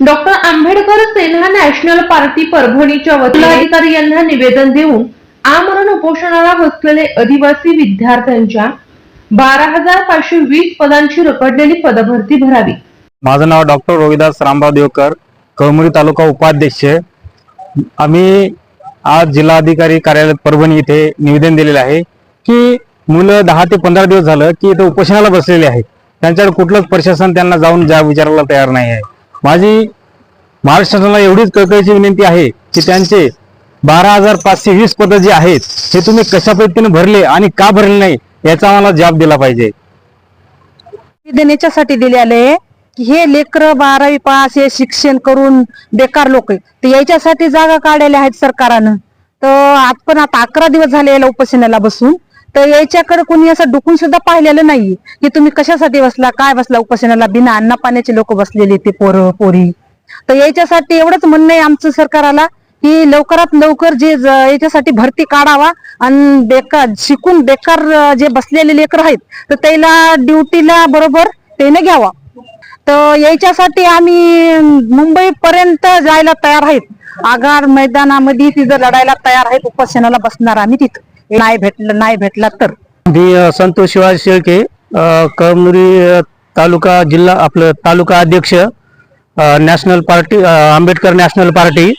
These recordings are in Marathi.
Doctor Ambedkar Sena national party परभणीच्या वतीने अधिकारी यांना निवेदन देऊन आमरण उपोषणाला बसलेले आदिवासी विद्यार्थ्यांच्या बारा हजार पाचशे वीस पदांची रखडलेली पदभरती भरावी. माझं नाव डॉक्टर रोहिदास रामभाव देवकर कळमुरी तालुका उपाध्यक्ष आम्ही आज जिल्हाधिकारी कार्यालय परभणी इथे निवेदन दिलेलं आहे की मुलं दहा ते पंधरा दिवस झालं की इथं उपोषणाला बसलेले आहेत. त्यांच्याकडे कुठलंच प्रशासन त्यांना जाऊन जा विचारायला तयार नाही आहे. माझी महाराष्ट्र शासनाला एवढीच कळकळीची विनंती आहे की त्यांचे बारा हजार पाचशे वीस पदं जे आहेत हे तुम्ही कशा पद्धतीने भरले आणि का भरले नाही याचा आम्हाला जबाब दिला पाहिजे. निवेदन याच्यासाठी दिले आले की हे लेकर बारावी पास हे शिक्षण करून बेकार लोक तर याच्यासाठी जागा काढलेल्या आहेत सरकारनं. तर आपण आता अकरा दिवस झाले याला उपोषणाला बसून. तर याच्याकडे कोणी असं डुकून सुद्धा पाहिलेलं नाही की तुम्ही कशासाठी बसला काय बसला उपासनाला बिना अन्न पाण्याचे लोक बसलेले ते पोरं पोरी. तर याच्यासाठी एवढंच म्हणणं आहे आमचं सरकाराला की लवकरात लवकर जे याच्यासाठी भरती काढावा आणि बेकार शिकून बेकार जे बसलेले लेकर आहेत तर त्याला ड्युटीला बरोबर त्याने घ्यावा. तर याच्यासाठी आम्ही मुंबई पर्यंत जायला तयार आहेत. आगार मैदानामध्ये तिथं लढायला तयार आहेत उपासनाला बसणार आम्ही तिथं. नाही भेटलं नाही भेटला तर. मी संतोष शिवाजी शेळके कळमनुरी तालुका जिल्हा आपलं तालुका अध्यक्ष national party Ambedkar national party.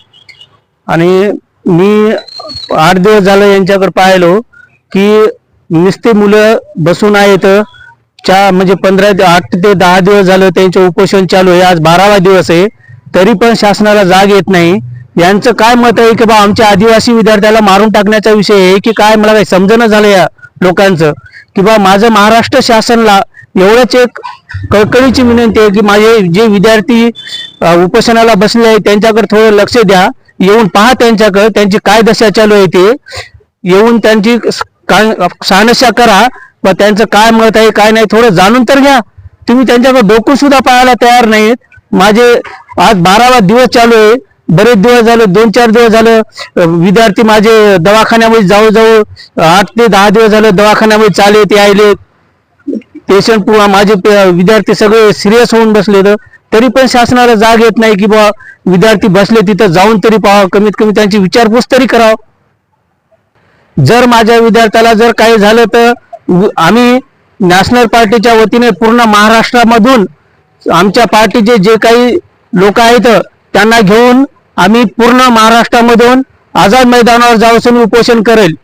आणि मी आठ दिवस झालं यांच्याकडे पाहिलो की नुसते मुलं बसून आहेत. चा म्हणजे पंधरा आठ ते दहा दिवस झालं त्यांचे उपोषण चालू आहे. आज बारावा दिवस आहे. तरी पण शासनाला जाग येत नाही. यांचं काय मत आहे की बा आमच्या आदिवासी विद्यार्थ्याला मारून टाकण्याचा विषय आहे की काय? मला काही समजणं झालं या लोकांचं. की बा माझं महाराष्ट्र शासनला एवढंच एक कळकळीची विनंती आहे की माझे जे विद्यार्थी उपोषणाला बसले आहेत त्यांच्याकडे थोडं लक्ष द्या. येऊन पहा त्यांच्याकडे त्यांची काय दशा चालू आहे ते. येऊन त्यांची काय शहानिशा करा. व त्यांचं काय मत आहे काय नाही थोडं जाणून तर घ्या. तुम्ही त्यांच्याकडे डोकून सुद्धा पाहायला तयार नाहीत. माझे आज बारावा दिवस चालू आहे. बरेच दिवस झाले दोन चार दिवस झालं विद्यार्थी माझे दवाखान्यामध्ये जाऊ जाऊ आठ ते दहा दिवस झाले दवाखान्यामध्ये चाले ते आले. पेशंट पुन्हा माझे विद्यार्थी सगळे सिरियस होऊन बसले तरी पण शासनाला जाग येत नाही की बा विद्यार्थी बसले तिथं जाऊन तरी पाहावं कमीत कमी त्यांची विचारपूस तरी करावं. जर माझ्या विद्यार्थ्याला जर काही झालं तर आम्ही नॅशनल पार्टीच्या वतीने पूर्ण महाराष्ट्रामधून आमच्या पार्टीचे जे काही लोक आहेत त्यांना घेऊन आम्ही पूर्ण महाराष्ट्रामधून आझाद मैदानावर जाऊन उपोषण करेल.